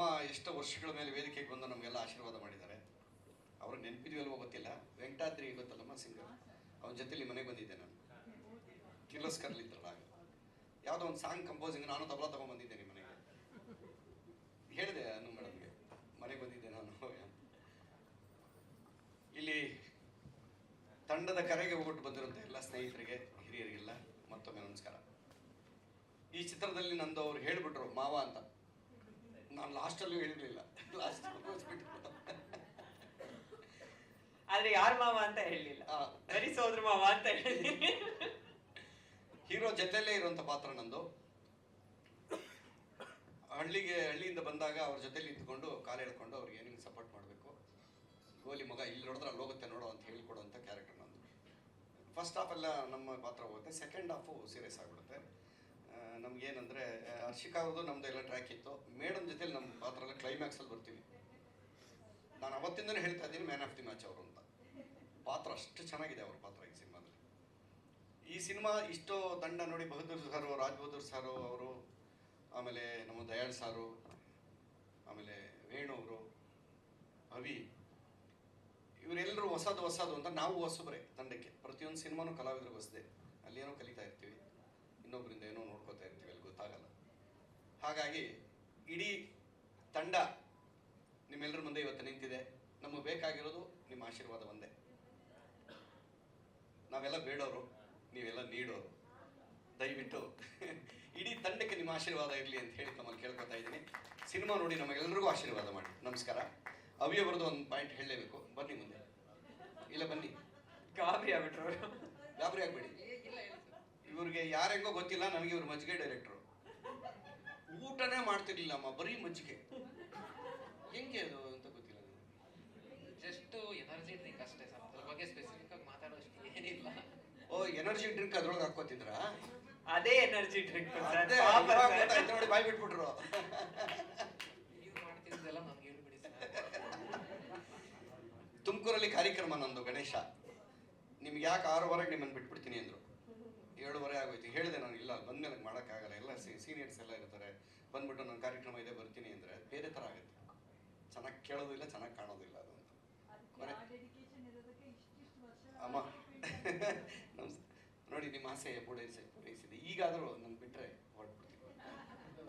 ಅಮ್ಮ ಎಷ್ಟೋ ವರ್ಷಗಳ ಮೇಲೆ ವೇದಿಕೆಗೆ ಬಂದು ನಮಗೆಲ್ಲ ಆಶೀರ್ವಾದ ಮಾಡಿದ್ದಾರೆ. ಅವ್ರಿಗೆ ನೆನಪಿದ್ವಲ್ವೋ ಗೊತ್ತಿಲ್ಲ. ವೆಂಕಟಾದ್ರಿ ಗೊತ್ತಲ್ಲಮ್ಮ ಸಿಂಗರ್? ಅವನ ಜೊತೆಲಿ ಮನೆಗೆ ಬಂದಿದ್ದೆ ನಾನು. ಕಿರ್ಲೋಸ್ಕರ್ಲಿದ್ರಲ್ಲ ಆಗ ಯಾವುದೋ ಒಂದು ಸಾಂಗ್ ಕಂಪೋಸಿಂಗ್ ನಾನು ತಬಲ ತಗೊಂಡ್ಬಂದಿದ್ದೆ ನಿಮ್ಮ ಮನೆಗೆ. ಹೇಳಿದೆ ಅನು ಮೇಡಮ್ಗೆ, ಮನೆಗೆ ಬಂದಿದ್ದೆ ನಾನು ಇಲ್ಲಿ ತಂಡದ ಕರೆಗೆ ಹೋಗ್ಬಿಟ್ಟು ಬಂದಿರುವಂಥ ಎಲ್ಲ ಸ್ನೇಹಿತರಿಗೆ, ಹಿರಿಯರಿಗೆಲ್ಲ ಮತ್ತೊಮ್ಮೆ ನಮಸ್ಕಾರ. ಈ ಚಿತ್ರದಲ್ಲಿ ನಂದು ಅವ್ರು ಹೇಳಿಬಿಟ್ರು, ಮಾವ ಅಂತ. ನಾನು ಲಾಸ್ಟಲ್ಲೂ ಹೇಳಿರಲಿಲ್ಲ. ಲಾಸ್ಟ್ ಆದ್ರೆ ಯಾರು ಮಾವ ಅಂತ ಹೇಳಲಿಲ್ಲ. ಬರೀ ಸೋದ್ರ ಮಾವ ಅಂತ ಹೇಳಿ ಹೀರೋ ಜೊತೆಯಲ್ಲೇ ಇರುವಂತ ಪಾತ್ರ ನಂದು. ಹಳ್ಳಿಗೆ ಹಳ್ಳಿಯಿಂದ ಬಂದಾಗ ಅವ್ರ ಜೊತೆಲಿ ನಿಂತ್ಕೊಂಡು ಕಾಲು ಎಳ್ಕೊಂಡು ಅವ್ರಿಗೆ ಏನೇನು ಸಪೋರ್ಟ್ ಮಾಡಬೇಕು? ಗೋಲಿ ಮಗ ಇಲ್ಲಿ ನೋಡಿದ್ರೆ ಅಲ್ಲಿ ಹೋಗುತ್ತೆ ನೋಡು ಅಂತ ಹೇಳ್ಕೊಡುವಂಥ ಕ್ಯಾರೆಕ್ಟರ್ ನಂದು. ಫಸ್ಟ್ ಹಾಫ್ ಎಲ್ಲ ನಮ್ಮ ಪಾತ್ರ ಹೋಗುತ್ತೆ. ಸೆಕೆಂಡ್ ಹಾಫು ಸೀರಿಯಸ್ ಆಗಿಬಿಡುತ್ತೆ. ನಮ್ಗೇನಂದರೆ ಹರ್ಷಿಕಾ ಅವ್ರದ್ದು ನಮ್ದು ಎಲ್ಲ ಟ್ರ್ಯಾಕ್ ಇತ್ತು. ಮೇಡಮ್ ಜೊತೆಲಿ ನಮ್ಮ ಪಾತ್ರ ಎಲ್ಲ ಕ್ಲೈಮ್ಯಾಕ್ಸಲ್ಲಿ ಬರ್ತೀವಿ ನಾನು ಅವತ್ತಿಂದನೇ ಹೇಳ್ತಾ ಇದ್ದೀನಿ ಮ್ಯಾನ್ ಆಫ್ ದಿ ಮ್ಯಾಚ್ ಅವರು ಅಂತ. ಪಾತ್ರ ಅಷ್ಟು ಚೆನ್ನಾಗಿದೆ ಅವ್ರ ಪಾತ್ರ ಈ ಸಿನಿಮಾದಲ್ಲಿ. ಈ ಸಿನಿಮಾ ಇಷ್ಟೋ ತಂಡ ನೋಡಿ ಬಹದ್ದೂರ್ ಸಾರು ರಾಜ್ ಬಹದ್ದೂರ್ ಸಾರು ಅವರು, ಆಮೇಲೆ ನಮ್ಮ ದಯಾಳ್ ಸಾರು ಆಮೇಲೆ ವೇಣು ಅವರು, ಅವಿ ಇವರೆಲ್ಲರೂ ಹೊಸದು ಹೊಸದು ಅಂತ ನಾವು ಹೊಸಬ್ರೆ ತಂಡಕ್ಕೆ. ಪ್ರತಿಯೊಂದು ಸಿನಿಮಾನು ಕಲಾವಿದರು ಹೊಸದೆ. ಅಲ್ಲೇನೋ ಕಲಿತಾ ಇರ್ತೀವಿ. ಇನ್ನೊಬ್ಬರಿಂದ ಏನೋ ನೋಡ್ಕೋತಾ ಇರ್ತೀವಿ ಅಲ್ಲಿ ಗೊತ್ತಾಗಲ್ಲ. ಹಾಗಾಗಿ ಇಡೀ ತಂಡ ನಿಮ್ಮೆಲ್ಲರ ಮುಂದೆ ಇವತ್ತು ನಿಂತಿದೆ. ನಮಗೆ ಬೇಕಾಗಿರೋದು ನಿಮ್ಮ ಆಶೀರ್ವಾದ ಒಂದೇ. ನಾವೆಲ್ಲ ಬೇಡೋರು ನೀವೆಲ್ಲ ನೀಡೋರು. ದಯವಿಟ್ಟು ಇಡೀ ತಂಡಕ್ಕೆ ನಿಮ್ಮ ಆಶೀರ್ವಾದ ಇರಲಿ ಅಂತ ಹೇಳಿ ತಮ್ಮಲ್ಲಿ ಕೇಳ್ಕೊತಾ ಇದ್ದೀನಿ. ಸಿನಿಮಾ ನೋಡಿ ನಮಗೆಲ್ಲರಿಗೂ ಆಶೀರ್ವಾದ ಮಾಡಿ. ನಮಸ್ಕಾರ. ಅವಿ ಅವರದ್ದು ಒಂದು ಪಾಯಿಂಟ್ ಹೇಳಲೇಬೇಕು. ಬನ್ನಿ ಮುಂದೆ. ಇಲ್ಲ ಬನ್ನಿ. ಗಾಬರಿ ಆಗ್ಬಿಟ್ರು ಗಾಬರಿ ಆಗ್ಬೇಡಿ. ಇವ್ರಿಗೆ ಯಾರೆಂಗೋ ಗೊತ್ತಿಲ್ಲ ನನಗೆ ಇವ್ರ ಮಜ್ಜಿಗೆ ಡೈರೆಕ್ಟ್ರು ಊಟನೇ ಮಾಡ್ತಿರ್ಲಿಲ್ಲ ಅಮ್ಮ ಬರೀ ಮಜ್ಜಿಗೆ. ಹೆಂಗೆ ಅದು ಅಂತ ಗೊತ್ತಿಲ್ಲ ಜಸ್ಟ್ ಎನರ್ಜಿ ಡ್ರಿಂಕ್ ಅಷ್ಟೇ ಸರ್ ಅದ್ರ ಬಗ್ಗೆ ಸ್ಪೆಸಿಫಿಕ್ ಆಗಿ ಮಾತಾಡೋಷ್ಟು ಏನಿಲ್ಲ. ಓ ಎನರ್ಜಿ ಡ್ರಿಂಕ್ ಅದ್ರೊಳಗೆ ಹಾಕೋತಿದ್ರ ಅದೇ ಎನರ್ಜಿ ಡ್ರಿಂಕ್ ನೋಡಿ ಬಾಯ್ ಬಿಟ್ಬಿಟ್ರು. ನೀವು ಮಾಡ್ತಿದ್ದೆಲ್ಲ ನಮ್ಗೆ ಹೇಳ್ಬಿಡಿ ಸರ್. ತುಮಕೂರಲ್ಲಿ ಕಾರ್ಯಕ್ರಮ ನಂದು ಗಣೇಶ. ನಿಮ್ಗೆ ಯಾಕೆ ಆರೂವರೆಗೆ ನಿಮ್ಮನ್ನು ಬಿಟ್ಬಿಡ್ತೀನಿ ಅಂದರು. ಏಳುವರೆ ಆಗೋಯ್ತು. ಹೇಳಿದೆ ನಾನು ಇಲ್ಲ ಅಲ್ಲಿ ಬಂದ್ಮೇಲೆ ಮಾಡೋಕ್ಕಾಗಲ್ಲ. ಎಲ್ಲ ಸೀನಿಯರ್ಸ್ ಎಲ್ಲ ಇರ್ತಾರೆ. ಬಂದ್ಬಿಟ್ಟು ನನ್ನ ಕಾರ್ಯಕ್ರಮ ಇದೆ ಬರ್ತೀನಿ ಅಂದರೆ ಬೇರೆ ಥರ ಆಗುತ್ತೆ. ಚೆನ್ನಾಗಿ ಕೇಳೋದಿಲ್ಲ ಚೆನ್ನಾಗಿ ಕಾಣೋದಿಲ್ಲ ಅದು ಅಂತ. ಅಮ್ಮ. ನಮಸ್ತೆ ನೋಡಿ ನಿಮ್ಮ ಆಸೆ ಪೂರೈಸಿ ಪೂರೈಸಿದೆ. ಈಗಾದರೂ ನನ್ನ ಬಿಟ್ಟರೆ